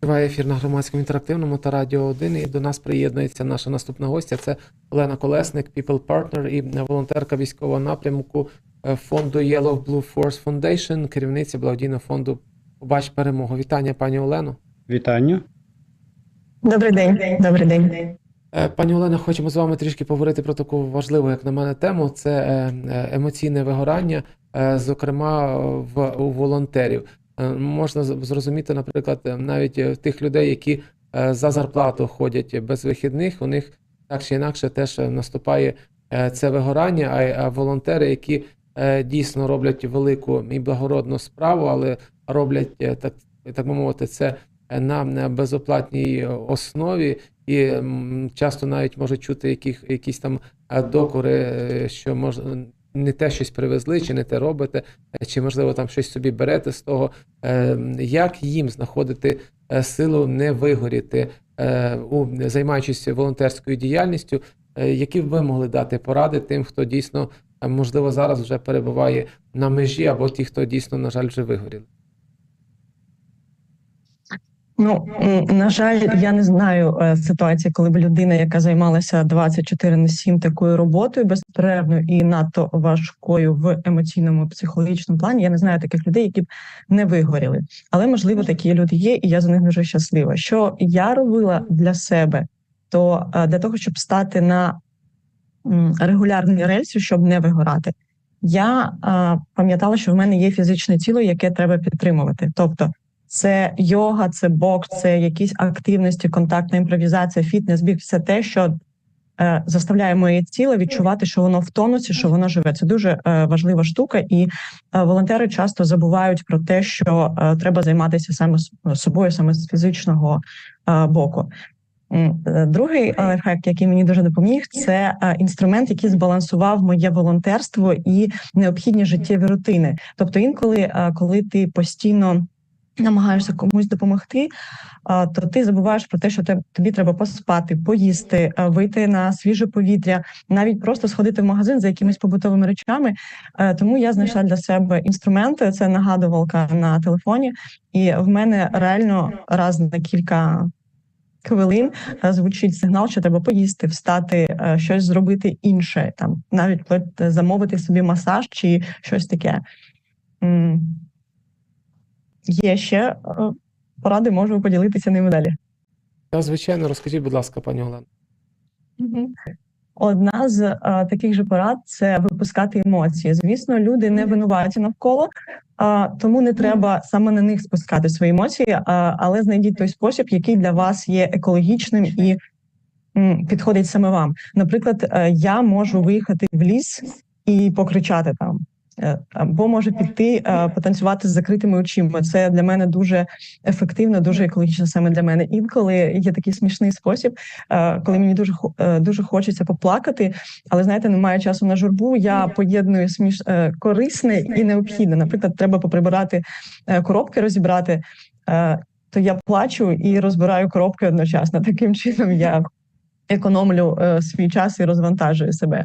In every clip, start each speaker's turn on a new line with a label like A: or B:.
A: Триває ефір на громадському інтерактивному та радіо 1. І до нас приєднується наша наступна гостя. Це Олена Колесник, People Partner і волонтерка військового напрямку е, фонду Yellow Blue Force Foundation, керівниця благодійного фонду Побач перемогу. Вітання, пані Олено.
B: Вітання.
C: Добрий день. Добрий день.
A: Е, Пані Олена, хочемо з вами трішки поговорити про таку важливу, як на мене, тему. Це е, емоційне вигорання, зокрема в у волонтерів. Е, Можна зрозуміти, наприклад, е, навіть е, тих людей, які за зарплату ходять без вихідних, у них так чи інакше теж наступає це вигорання. А, волонтери, які дійсно роблять велику і благородну справу, але роблять так, так би мовити, це на безоплатній основі, і часто навіть можуть чути яких, якісь там докори, що може не те щось привезли, чи не те робите, е, чи можливо там щось собі берете з того. Е, Як їм знаходити е, силу не вигоріти, займаючись волонтерською діяльністю, які б ви могли дати поради тим, хто дійсно можливо зараз вже перебуває на межі, або ті, хто дійсно, на жаль, вже вигоріли?
C: Ну на жаль, я не знаю е, ситуації, коли б людина, яка займалася 24 на 7 такою роботою безперервною і надто важкою в емоційному психологічному плані. Я не знаю таких людей, які б не вигоріли. Але можливо такі люди є, і я за них дуже щаслива. Що я робила для себе, то е, для того, щоб стати на м, регулярній рельсі, щоб не вигорати. Я е, пам'ятала, що в мене є фізичне тіло, яке треба підтримувати. Тобто, це йога, це бокс, це якісь активності, контактна імпровізація, фітнес, біг, все те, що е, заставляє моє тіло відчувати, що воно в тонусі, що воно живе. Це дуже е, важлива штука, і е, волонтери часто забувають про те, що е, треба займатися саме собою, саме з фізичного е, боку. Е, Другий лайфхак, який мені дуже допоміг, це е, інструмент, який збалансував моє волонтерство і необхідні життєві рутини. Тобто, інколи, е, коли ти постійно намагаєшся комусь допомогти, то ти забуваєш про те, що тобі треба поспати, поїсти, вийти на свіже повітря, навіть просто сходити в магазин за якимись побутовими речами. Е, Тому я знайшла для себе інструменти. Це нагадувалка на телефоні, і в мене реально раз на кілька. Хвилин е, звучить сигнал, що треба поїсти, встати, е, щось зробити інше, там навіть замовити собі масаж чи щось таке. Є ще е, поради, можу поділитися ними далі.
A: Та, звичайно, розкажіть, будь ласка, пані Олено.
C: Одна з е, таких же порад це випускати емоції. Звісно, люди не винуваті навколо, а тому не треба саме на них спускати свої емоції, а, але знайдіть той спосіб, який для вас є екологічним і м, підходить саме вам. Наприклад, е, я можу виїхати в ліс і покричати там. Е, Або може піти е, потанцювати з закритими очима. Це для мене дуже ефективно, дуже екологічно саме для мене. Інколи є такий смішний спосіб, е, коли мені дуже дуже хочеться поплакати, але знаєте, немає часу на журбу. Я поєдную сміш корисне і необхідне. Наприклад, треба поприбирати коробки, розібрати. То я плачу і розбираю коробки одночасно. Таким чином я економлю свій час і розвантажую себе.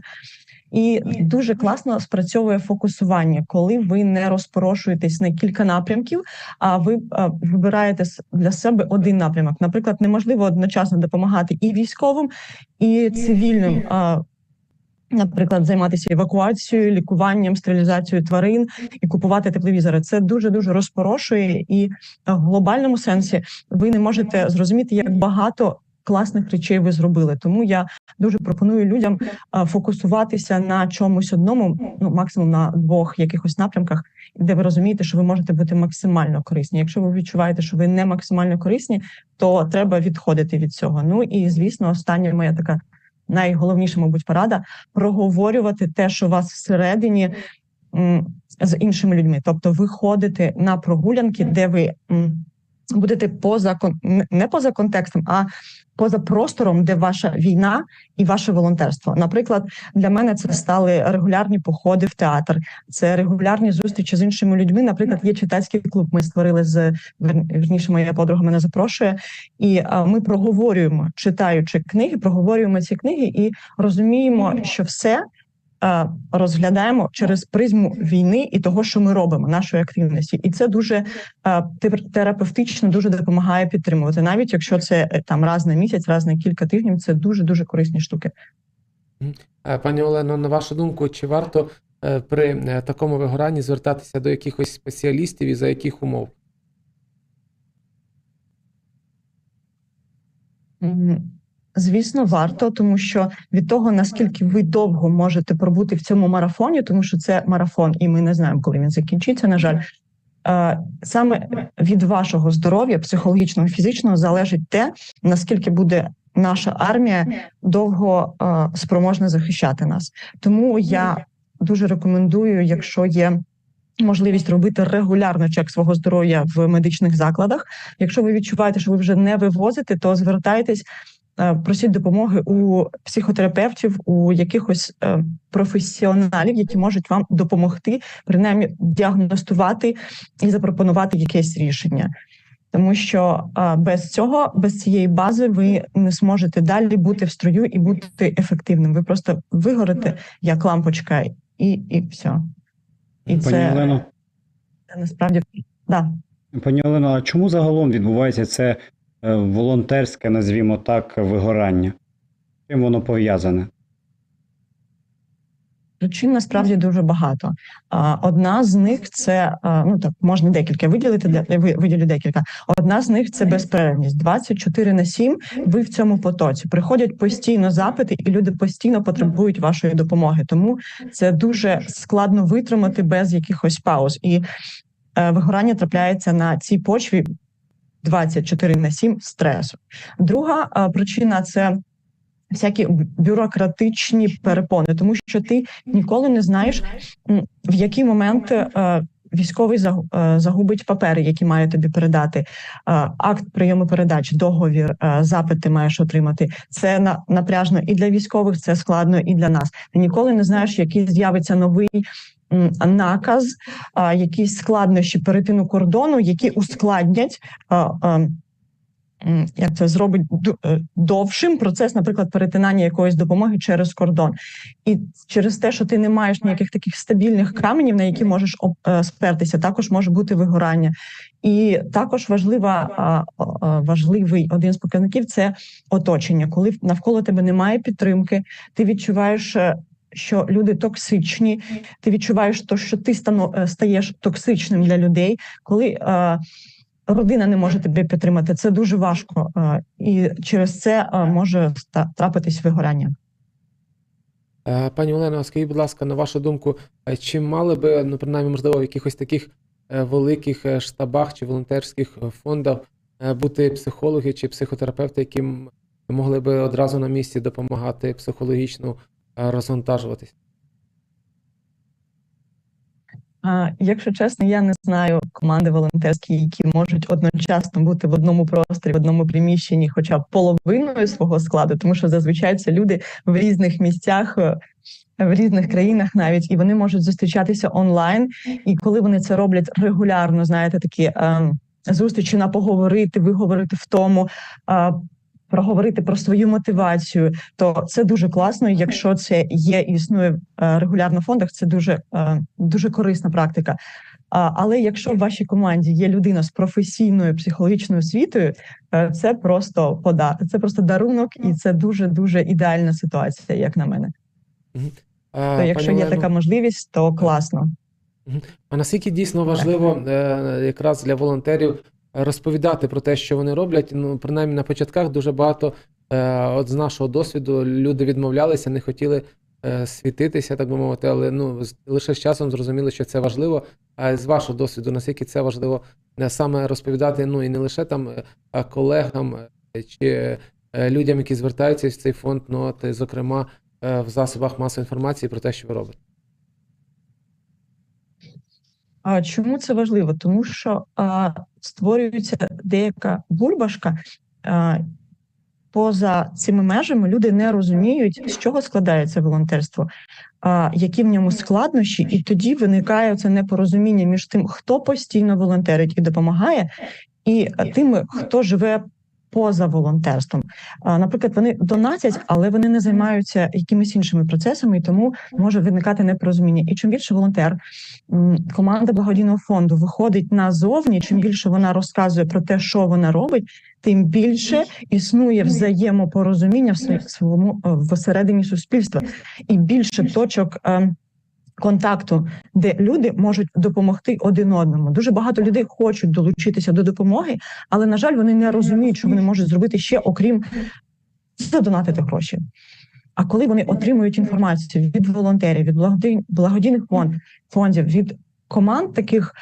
C: І дуже класно спрацьовує фокусування, коли ви не розпорошуєтесь на кілька напрямків, а ви вибираєте для себе один напрямок. Наприклад, неможливо одночасно допомагати і військовим, і цивільним. Наприклад, займатися евакуацією, лікуванням, стерилізацією тварин і купувати тепловізори. Це дуже дуже розпорошує, і в глобальному сенсі ви не можете зрозуміти, як багато класних речей ви зробили. Тому я дуже пропоную людям фокусуватися на чомусь одному, ну максимум на двох якихось напрямках, де ви розумієте, що ви можете бути максимально корисні. Якщо ви відчуваєте, що ви не максимально корисні, то треба відходити від цього. Ну і звісно, остання моя така найголовніша, мабуть, порада проговорювати те, що у вас всередині. З іншими людьми, тобто виходити на прогулянки, де ви будете поза не- поза контекстом, а поза простором, де ваша війна і ваше волонтерство. Наприклад, для мене це стали регулярні походи в театр, це регулярні зустрічі з іншими людьми. Наприклад, є читацький клуб. Ми створили з вер- вірніше, моя подруга мене запрошує, і ми проговорюємо, читаючи книги, проговорюємо ці книги і розуміємо, що все. Е, розглядаємо через призму війни і того, що ми робимо, нашої активності, і це дуже е, терапевтично дуже допомагає підтримувати, навіть якщо це е, там раз на місяць, раз на кілька тижнів. Це дуже дуже корисні штуки.
A: Пані Олено, на вашу думку, чи варто при такому вигоранні звертатися до якихось спеціалістів і за яких умов?
C: Звісно, варто, тому що від того наскільки ви довго можете пробути в цьому марафоні, тому що це марафон, і ми не знаємо, коли він закінчиться. На жаль, Е, саме від вашого здоров'я, психологічного і фізичного, залежить те, наскільки буде наша армія довго е, спроможна захищати нас. Тому я дуже рекомендую, якщо є. Можливість робити регулярно чек свого здоров'я в медичних закладах. Якщо ви відчуваєте, що ви вже не вивозите, то звертайтесь, просіть допомоги у психотерапевтів, у якихось е, професіоналів, які можуть вам допомогти, принаймні діагностувати і запропонувати якесь рішення. Тому що е, без цього, без цієї бази, ви не зможете далі бути в строю і бути ефективним. Ви просто вигорите як лампочка, і, і все. І
B: Пані
C: це,
B: Олено,
C: це насправді да.
B: пані Олено, а чому загалом відбувається це е, волонтерське, назвімо так, вигорання? Чим воно пов'язане?
C: Причин насправді дуже багато. Одна з них це ну так можна декілька виділити виділю декілька. Одна з них це безперервність. 24 на 7 Ви в цьому потоці приходять постійно запити, і люди постійно потребують вашої допомоги. Тому це дуже складно витримати без якихось пауз. І е, вигорання трапляється на цій почві 24 на 7 стресу. Друга причина це. Всякі бюрократичні перепони, тому що ти ніколи не знаєш, в який момент е, військовий е, загубить папери, які має тобі передати. Е, акт прийому передач, договір, е, запит ти маєш отримати. Це на, напряжно і для військових, це складно і для нас. Ти ніколи не знаєш, який з'явиться новий. Наказ, якісь складнощі перетину кордону, які ускладнять як це зробить е, довшим процес, наприклад, перетинання якоїсь допомоги через кордон, і через те, що ти не маєш ніяких таких стабільних каменів, на які можеш е, спертися, також може бути вигорання. І також важлива важливий один з показників це оточення, коли навколо тебе немає підтримки, ти відчуваєш. е, Що люди токсичні, ти відчуваєш то, що ти стаєш токсичним для людей, коли е, родина не може тебе підтримати. Це дуже важко, е, і через це е, може трапитись вигорання.
A: Е, Пані Олено, скажіть, будь ласка, на вашу думку, чи мали би, ну, принаймні, можливо, в якихось таких великих штабах чи волонтерських фондах бути психологи чи психотерапевти, які могли би одразу на місці допомагати психологічно розвантажуватись?
C: А, якщо чесно, я не знаю команди волонтерські, які можуть одночасно бути в одному просторі, в одному приміщенні, хоча б половиною свого складу, тому що зазвичай це люди в різних місцях. е, В різних країнах навіть і вони можуть зустрічатися онлайн. І коли вони це роблять регулярно, знаєте, такі ем, зустрічі на поговорити, виговорити в тому, е, проговорити про свою мотивацію, то це дуже класно. Якщо це є і існує е, регулярно в фондах, це дуже, е, дуже корисна практика. Але якщо в вашій команді є людина з професійною психологічною освітою, е, це просто пода, це просто дарунок, і це дуже дуже ідеальна ситуація, як на мене. То якщо є
A: Олено,
C: така можливість, то класно.
A: А наскільки дійсно важливо якраз для волонтерів розповідати про те, що вони роблять? Ну, принаймні на початках дуже багато, е, от з нашого досвіду, люди відмовлялися, не хотіли е, світитися, так би мовити, але ну, лише з часом зрозуміли, що це важливо. А з вашого досвіду, наскільки це важливо не саме розповідати, ну і не лише там е, колегам е, чи е, людям, які звертаються в цей фонд, ну от, зокрема, е, в засобах масової інформації про те, що ви робите.
C: А чому це важливо? Тому що а, створюється деяка бульбашка. Поза цими межами люди не розуміють, з чого складається волонтерство, а, які в ньому складнощі, і тоді виникає це непорозуміння між тим, хто постійно волонтерить і допомагає, і тим, хто живе поза волонтерством. Наприклад, вони донатять, але вони не займаються якимись іншими процесами, і тому може виникати непорозуміння. І чим більше волонтер, команда благодійного фонду виходить назовні, чим більше вона розказує про те, що вона робить, тим більше існує взаємопорозуміння в своєму- е, всередині суспільства і більше точок. Контакту, де люди можуть допомогти один одному. Дуже багато людей хочуть долучитися до допомоги, але на жаль, вони не розуміють, що вони можуть зробити ще, окрім задонатити гроші. А коли вони отримують інформацію від волонтерів, від благодійних фонд, фондів, від команд таких,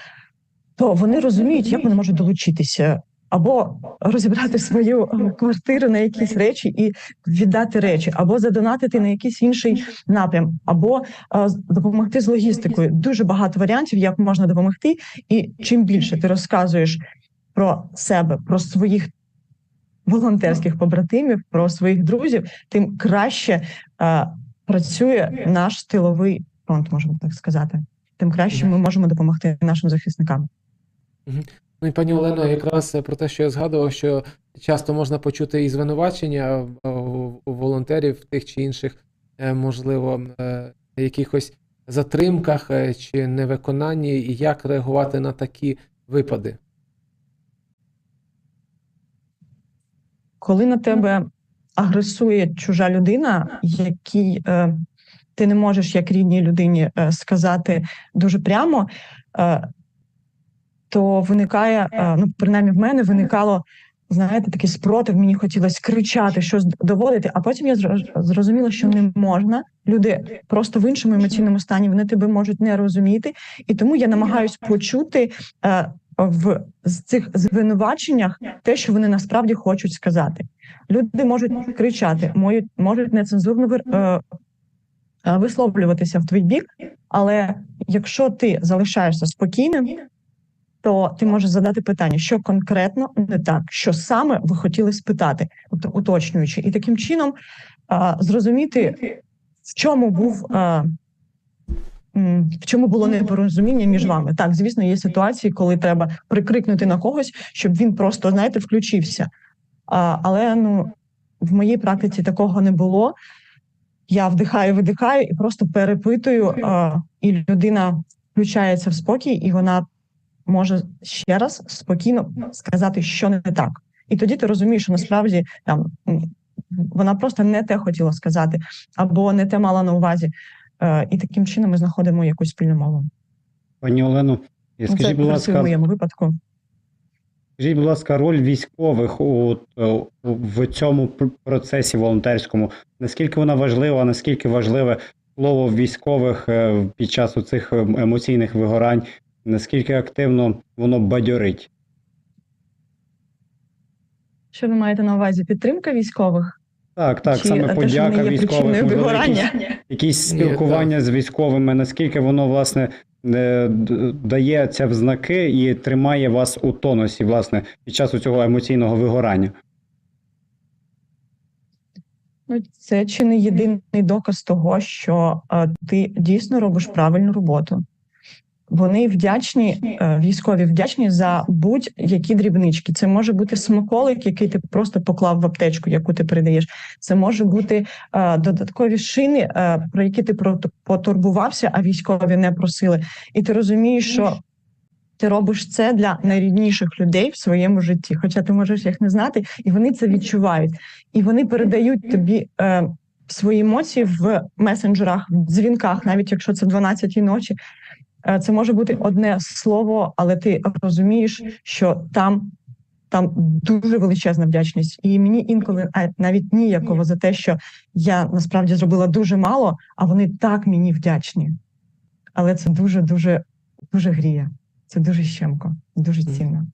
C: то вони розуміють, як вони можуть долучитися. Або розібрати свою е, квартиру на якісь речі і віддати речі, або задонатити на якийсь інший напрям, або е, допомогти з логістикою. Дуже багато варіантів, як можна допомогти. І чим більше ти розказуєш про себе, про своїх волонтерських побратимів, про своїх друзів, тим краще е, працює наш тиловий фронт, можемо так сказати. Тим краще ми можемо допомогти нашим захисникам.
A: Ну і пані Олено, якраз про те, що я згадував, що часто можна почути і звинувачення е, у волонтерів тих чи інших, е, можливо, е, якихось затримках е, чи невиконанні, і як реагувати на такі випади.
C: коли на тебе агресує чужа людина, якій е, ти не можеш як рідній людині е, сказати дуже прямо, е, то виникає, е, ну принаймні в мене виникало. Знаєте, такий спротив, мені хотілося кричати, щось доводити. А потім я зрозуміла, що не можна. Люди просто в іншому емоційному стані вони тебе можуть не розуміти, і тому я намагаюсь почути е, в з цих звинуваченнях те, що вони насправді хочуть сказати. Люди можуть кричати, можуть, можуть нецензурно е, е, висловлюватися в твій бік, але якщо ти залишаєшся спокійним, то ти можеш задати питання, що конкретно не так, що саме ви хотіли спитати, тобто уточнюючи, і таким чином е, зрозуміти, в чому був. м, В чому було непорозуміння між вами? Так, звісно, є ситуації, коли треба прикрикнути на когось, щоб він просто, знаєте, включився. А, але ну в моїй практиці такого не було. Я вдихаю, видихаю і просто перепитую, а, і людина включається в спокій, і вона може ще раз спокійно сказати, що не так. І тоді ти розумієш, що насправді там вона просто не те хотіла сказати, або не те мала на увазі. Е, І таким чином ми знаходимо якусь спільну мову.
B: Пані Олено,
C: Ну,
B: скажіть,
C: Це
B: будь
C: працює в моєму випадку.
B: скажіть, будь ласка, роль військових у, е, в цьому процесі волонтерському. Наскільки вона важлива, наскільки важливе слово військових е, під час цих емоційних вигорань, наскільки активно воно бадьорить?
C: Що ви маєте на увазі? Підтримка військових?
B: Так, так,
C: Чи
B: саме
C: те,
B: подяка військових, можливо, якісь, якісь
A: Ні,
B: спілкування з військовими, наскільки воно власне е, дає це в знаки і тримає вас у тонусі, власне, під час цього емоційного вигорання.
C: Ну, це чи не єдиний доказ того, що е, ти дійсно робиш правильну роботу. Вони вдячні, е, військові вдячні за будь-які дрібнички. Це може бути смаколик, який ти просто поклав в аптечку, яку ти передаєш. Це може бути е, додаткові шини, е, про які ти потурбувався, а військові не просили. І ти розумієш, що ти робиш це для найрідніших людей в своєму житті, хоча ти можеш їх не знати, і вони це відчувають. І вони передають тобі е, свої емоції в месенджерах, в дзвінках, навіть якщо це 12 ночі. Е, це може бути одне слово, але ти розумієш, що там. Там дуже величезна вдячність, і мені інколи навіть ніяково за те, що я насправді зробила дуже мало, а вони так мені вдячні. Але це дуже, дуже, дуже гріє. Це дуже щемко, дуже цінно.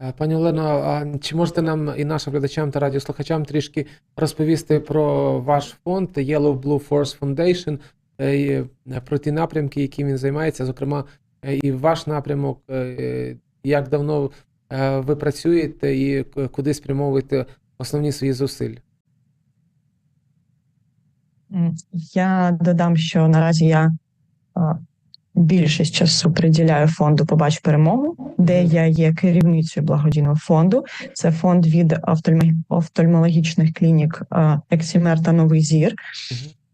A: Е, Пані Олено, а чи можете нам і нашим глядачам та радіослухачам трішки розповісти про ваш фонд Yellow Blue Force Foundation, про ті напрямки, які він займається, зокрема, е, і ваш напрямок, е, як давно е, ви працюєте і куди спрямовуєте основні свої зусилля?
C: Я додам, що наразі я більшість часу приділяю фонду Побач перемогу. де я є керівницею благодійного фонду. Це фонд від офтальмологічних клінік е, Ексімер та Новий Зір.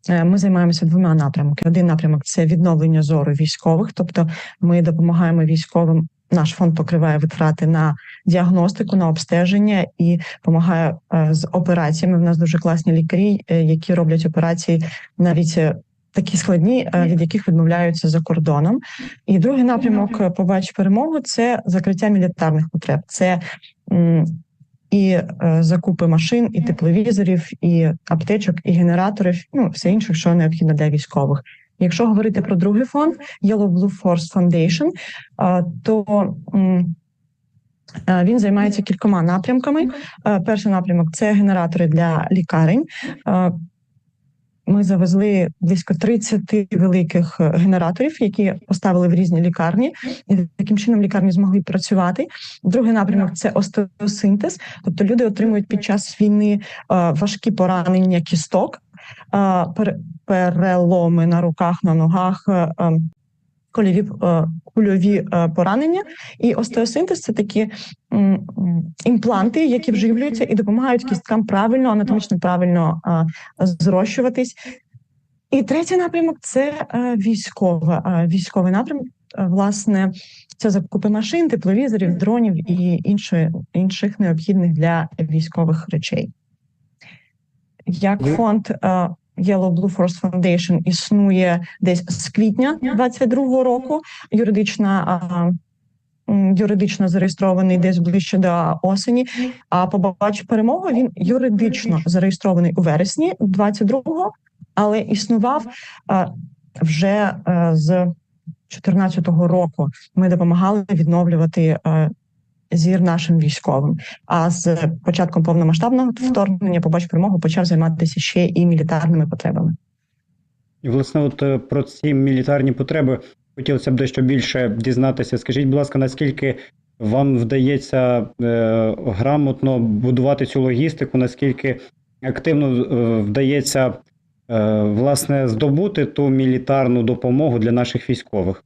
C: Е, Ми займаємося двома напрямками. Один напрямок це відновлення зору військових, тобто ми допомагаємо військовим. Наш фонд покриває витрати на діагностику, на обстеження і допомагає е, з операціями. У нас дуже класні лікарі, е, які роблять операції навіть такі складні, від яких відмовляються за кордоном. І другий напрямок побач перемогу це закриття мілітарних потреб. Це і е, закупи машин, і тепловізорів, і аптечок, і генераторів, ну все інше, що необхідно для військових. Якщо говорити про другий фонд Yellow Blue Force Foundation, е, то е, він займається кількома напрямками. Перший напрямок це генератори для лікарень. Ми завезли близько 30 великих е, генераторів, які поставили в різні лікарні, і таким чином лікарні змогли працювати. Другий напрямок це остеосинтез, тобто люди отримують під час війни е, важкі поранення кісток, е, переломи на руках, на ногах. Кульові, е, кульові е, поранення, і остеосинтез це такі імпланти, які вживлюються і допомагають кісткам правильно, анатомічно правильно е, зрощуватись. І третій напрямок це військова, військовий напрямок. Власне, це закупи машин, тепловізорів, дронів і іншої, інших необхідних для військових речей. Як фонд е, Yellow Blue Force Foundation існує десь з квітня 22-го року. Юридична юридично зареєстрований десь ближче до осені. А побач перемогу він юридично зареєстрований у вересні 22-го, але існував вже е, з 14-го року. Ми допомагали відновлювати е, зір нашим військовим. А з початком повномасштабного вторгнення побач перемогу почав займатися ще і мілітарними потребами.
B: І, власне, от е, про ці мілітарні потреби хотілося б дещо більше дізнатися. Скажіть, будь ласка, наскільки вам вдається е, грамотно будувати цю логістику, наскільки активно е, вдається е, власне здобути ту мілітарну допомогу для наших військових?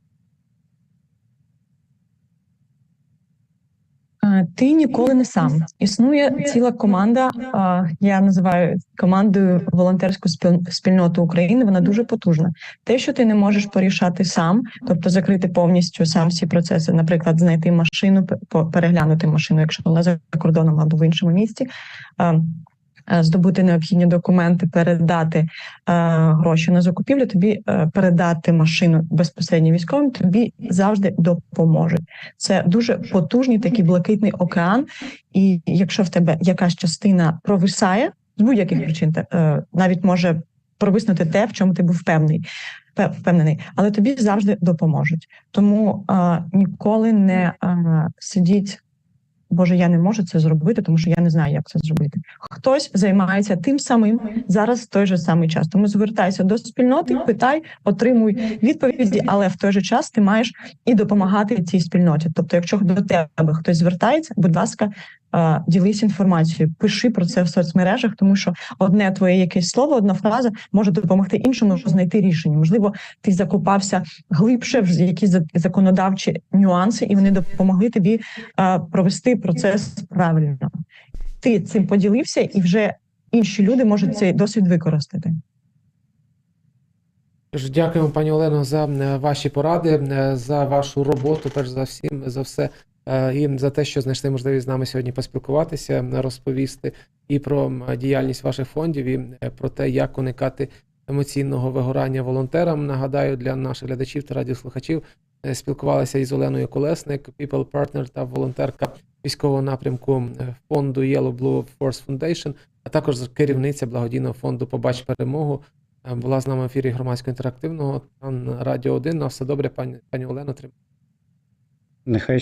C: Ти ніколи не сам. Існує ціла команда. е, Я називаю командою волонтерську спільноту України. Вона дуже потужна. Те, що ти не можеш порішати сам, тобто закрити повністю сам всі процеси, наприклад, знайти машину, переглянути машину, якщо вона за кордоном або в іншому місті. Е, Здобути необхідні документи, передати е, гроші на закупівлю, тобі е, передати машину безпосередньо військовим, тобі завжди допоможуть. Це дуже потужний такий блакитний океан. І якщо в тебе якась частина провисає з будь-яких причин, навіть може провиснути те, в чому ти був певний, пе- впевнений, але тобі завжди допоможуть. Тому е, ніколи не е, сидіть. Боже, я не можу це зробити, тому що я не знаю, як це зробити. Хтось займається тим самим зараз в той же самий час. Тому звертайся до спільноти, питай, отримуй відповіді, але в той же час ти маєш і допомагати цій спільноті. Тобто, якщо до тебе хтось звертається, будь ласка, ділись інформацією, пиши про це в соцмережах, тому що одне твоє якесь слово, одна фраза може допомогти іншому знайти рішення. Можливо, ти закопався глибше в якісь законодавчі нюанси, і вони допомогли тобі е, провести процес правильно. Ти цим поділився, і вже інші люди можуть цей досвід використати.
A: Дякуємо, пані Олено, за е, ваші поради, е, за вашу роботу, перш за всім, за все, е, і за те, що знайшли можливість з нами сьогодні поспілкуватися, е, розповісти і про діяльність ваших фондів, і е, про те, як уникати емоційного вигорання волонтерам. Нагадаю, для наших глядачів та радіослухачів е, спілкувалися із Оленою Колесник, people partner та волонтерка військового напрямку е, фонду Yellow Blue Force Foundation, а також керівниця благодійного фонду Побач перемогу. Е, Була з нами в ефірі громадського інтерактивного та Радіо 1. На все добре, пані, пані Олено. Тримайте.
B: Нехай